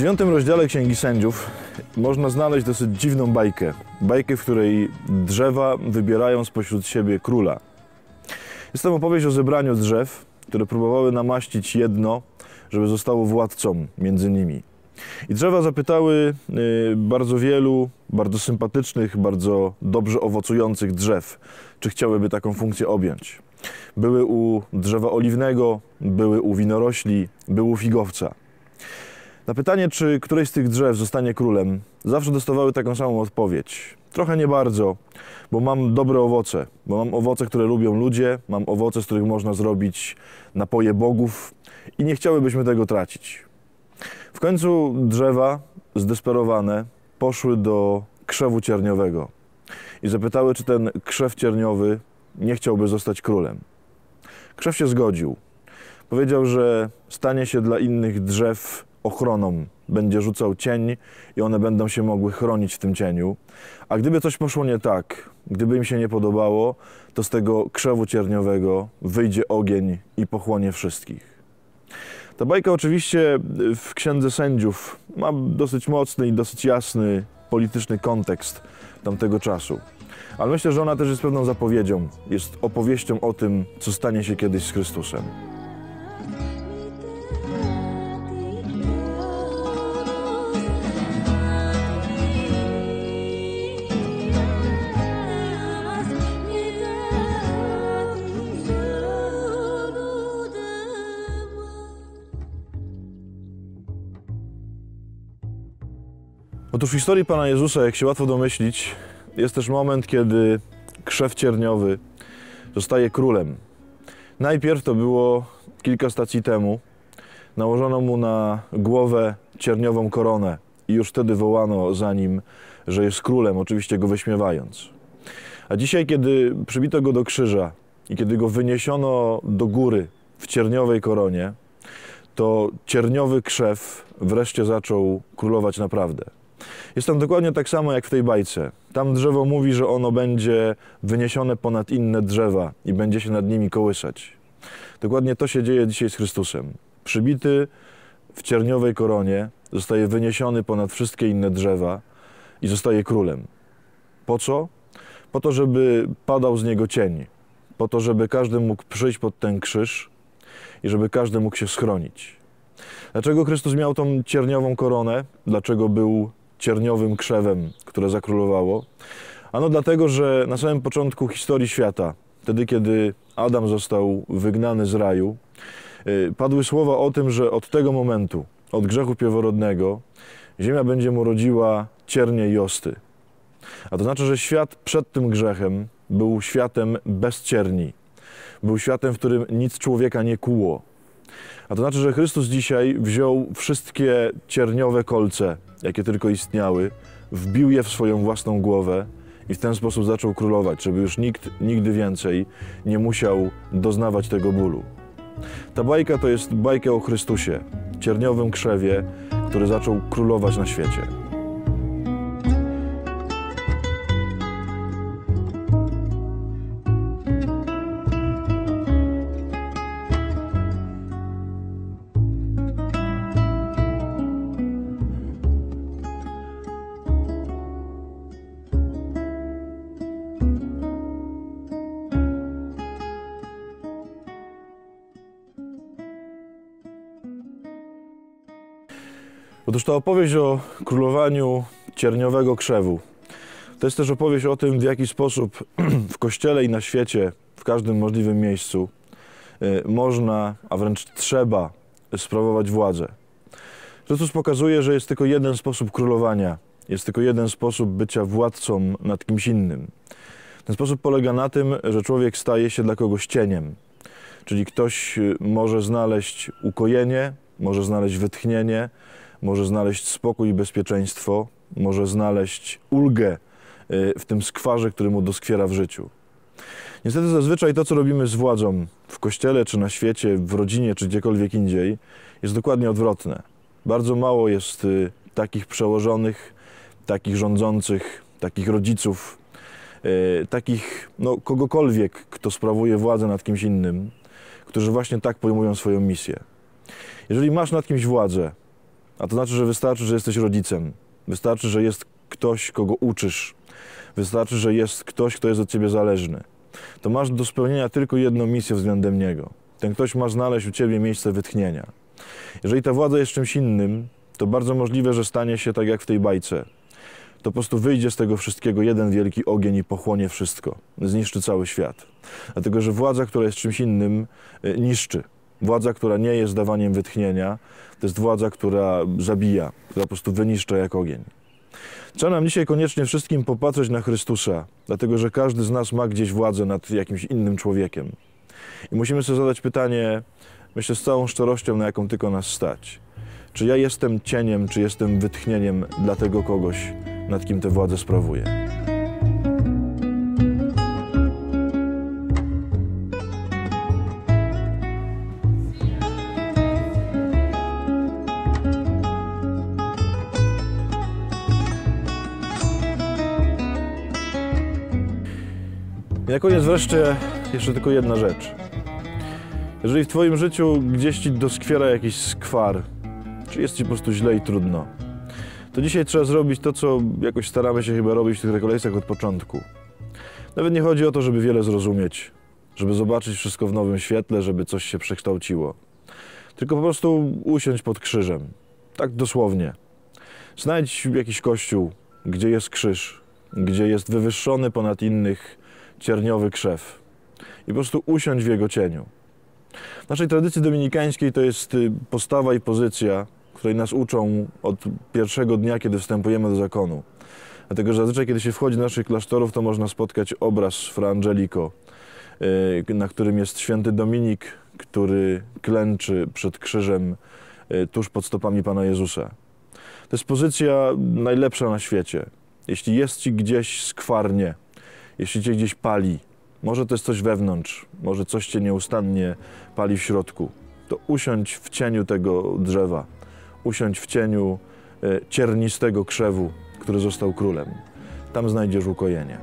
dziewiątym rozdziale Księgi Sędziów można znaleźć dosyć dziwną bajkę. Bajkę, w której drzewa wybierają spośród siebie króla. Jest tam opowieść o zebraniu drzew, które próbowały namaścić jedno, żeby zostało władcą między nimi. I drzewa zapytały y, bardzo wielu, bardzo sympatycznych, bardzo dobrze owocujących drzew, czy chciałyby taką funkcję objąć. Były u drzewa oliwnego, były u winorośli, były u figowca. Na pytanie, czy któreś z tych drzew zostanie królem, zawsze dostawały taką samą odpowiedź. Trochę nie bardzo, bo mam dobre owoce, bo mam owoce, które lubią ludzie, mam owoce, z których można zrobić napoje bogów i nie chciałybyśmy tego tracić. W końcu drzewa, zdesperowane, poszły do krzewu cierniowego i zapytały, czy ten krzew cierniowy nie chciałby zostać królem. Krzew się zgodził. Powiedział, że stanie się dla innych drzew ochroną, będzie rzucał cień i one będą się mogły chronić w tym cieniu. A gdyby coś poszło nie tak, gdyby im się nie podobało, to z tego krzewu cierniowego wyjdzie ogień i pochłonie wszystkich. Ta bajka oczywiście w Księdze Sędziów ma dosyć mocny i dosyć jasny polityczny kontekst tamtego czasu. Ale myślę, że ona też jest pewną zapowiedzią, jest opowieścią o tym, co stanie się kiedyś z Chrystusem. Otóż w historii Pana Jezusa, jak się łatwo domyślić, jest też moment, kiedy krzew cierniowy zostaje królem. Najpierw to było kilka stacji temu. Nałożono mu na głowę cierniową koronę i już wtedy wołano za nim, że jest królem, oczywiście go wyśmiewając. A dzisiaj, kiedy przybito go do krzyża i kiedy go wyniesiono do góry w cierniowej koronie, to cierniowy krzew wreszcie zaczął królować naprawdę. Jest tam dokładnie tak samo jak w tej bajce. Tam drzewo mówi, że ono będzie wyniesione ponad inne drzewa i będzie się nad nimi kołysać. Dokładnie to się dzieje dzisiaj z Chrystusem. Przybity w cierniowej koronie zostaje wyniesiony ponad wszystkie inne drzewa i zostaje królem. Po co? Po to, żeby padał z niego cień. Po to, żeby każdy mógł przyjść pod ten krzyż i żeby każdy mógł się schronić. Dlaczego Chrystus miał tą cierniową koronę? Dlaczego był cierniowym krzewem, które zakrólowało? Ano dlatego, że na samym początku historii świata, wtedy kiedy Adam został wygnany z raju, y, padły słowa o tym, że od tego momentu, od grzechu pierworodnego, ziemia będzie mu rodziła ciernie i osty. A to znaczy, że świat przed tym grzechem był światem bez cierni. Był światem, w którym nic człowieka nie kuło. A to znaczy, że Chrystus dzisiaj wziął wszystkie cierniowe kolce, jakie tylko istniały, wbił je w swoją własną głowę i w ten sposób zaczął królować, żeby już nikt nigdy więcej nie musiał doznawać tego bólu. Ta bajka to jest bajka o Chrystusie, cierniowym krzewie, który zaczął królować na świecie. Otóż ta opowieść o królowaniu cierniowego krzewu to jest też opowieść o tym, w jaki sposób w kościele i na świecie, w każdym możliwym miejscu y, można, a wręcz trzeba sprawować władzę. Chrystus pokazuje, że jest tylko jeden sposób królowania, jest tylko jeden sposób bycia władcą nad kimś innym. Ten sposób polega na tym, że człowiek staje się dla kogoś cieniem, czyli ktoś y, może znaleźć ukojenie, może znaleźć wytchnienie, może znaleźć spokój i bezpieczeństwo, może znaleźć ulgę y, w tym skwarze, który mu doskwiera w życiu. Niestety zazwyczaj to, co robimy z władzą w kościele, czy na świecie, w rodzinie, czy gdziekolwiek indziej, jest dokładnie odwrotne. Bardzo mało jest y, takich przełożonych, takich rządzących, takich rodziców, y, takich no, kogokolwiek, kto sprawuje władzę nad kimś innym, którzy właśnie tak pojmują swoją misję. Jeżeli masz nad kimś władzę, A to znaczy, że wystarczy, że jesteś rodzicem. Wystarczy, że jest ktoś, kogo uczysz. Wystarczy, że jest ktoś, kto jest od ciebie zależny. To masz do spełnienia tylko jedną misję względem niego. Ten ktoś ma znaleźć u ciebie miejsce wytchnienia. Jeżeli ta władza jest czymś innym, to bardzo możliwe, że stanie się tak jak w tej bajce. To po prostu wyjdzie z tego wszystkiego jeden wielki ogień i pochłonie wszystko. Zniszczy cały świat. Dlatego, że władza, która jest czymś innym, y, niszczy. Władza, która nie jest dawaniem wytchnienia, to jest władza, która zabija, która po prostu wyniszcza jak ogień. Trzeba nam dzisiaj koniecznie wszystkim popatrzeć na Chrystusa, dlatego że każdy z nas ma gdzieś władzę nad jakimś innym człowiekiem. I musimy sobie zadać pytanie, myślę z całą szczerością, na jaką tylko nas stać. Czy ja jestem cieniem, czy jestem wytchnieniem dla tego kogoś, nad kim tę władzę sprawuję? I na koniec wreszcie jeszcze tylko jedna rzecz. Jeżeli w Twoim życiu gdzieś Ci doskwiera jakiś skwar, czy jest Ci po prostu źle i trudno, to dzisiaj trzeba zrobić to, co jakoś staramy się chyba robić w tych rekolekcjach od początku. Nawet nie chodzi o to, żeby wiele zrozumieć, żeby zobaczyć wszystko w nowym świetle, żeby coś się przekształciło. Tylko po prostu usiąść pod krzyżem. Tak dosłownie. Znajdź jakiś kościół, gdzie jest krzyż, gdzie jest wywyższony ponad innych cierniowy krzew. I po prostu usiąść w jego cieniu. W naszej tradycji dominikańskiej to jest y, postawa i pozycja, której nas uczą od pierwszego dnia, kiedy wstępujemy do zakonu. Dlatego, że zazwyczaj, kiedy się wchodzi do naszych klasztorów, to można spotkać obraz Fra Angelico, y, na którym jest święty Dominik, który klęczy przed krzyżem y, tuż pod stopami Pana Jezusa. To jest pozycja najlepsza na świecie. Jeśli jest ci gdzieś skwarnie, jeśli cię gdzieś pali, może to jest coś wewnątrz, może coś cię nieustannie pali w środku, to usiądź w cieniu tego drzewa, usiądź w cieniu e, ciernistego krzewu, który został królem. Tam znajdziesz ukojenie.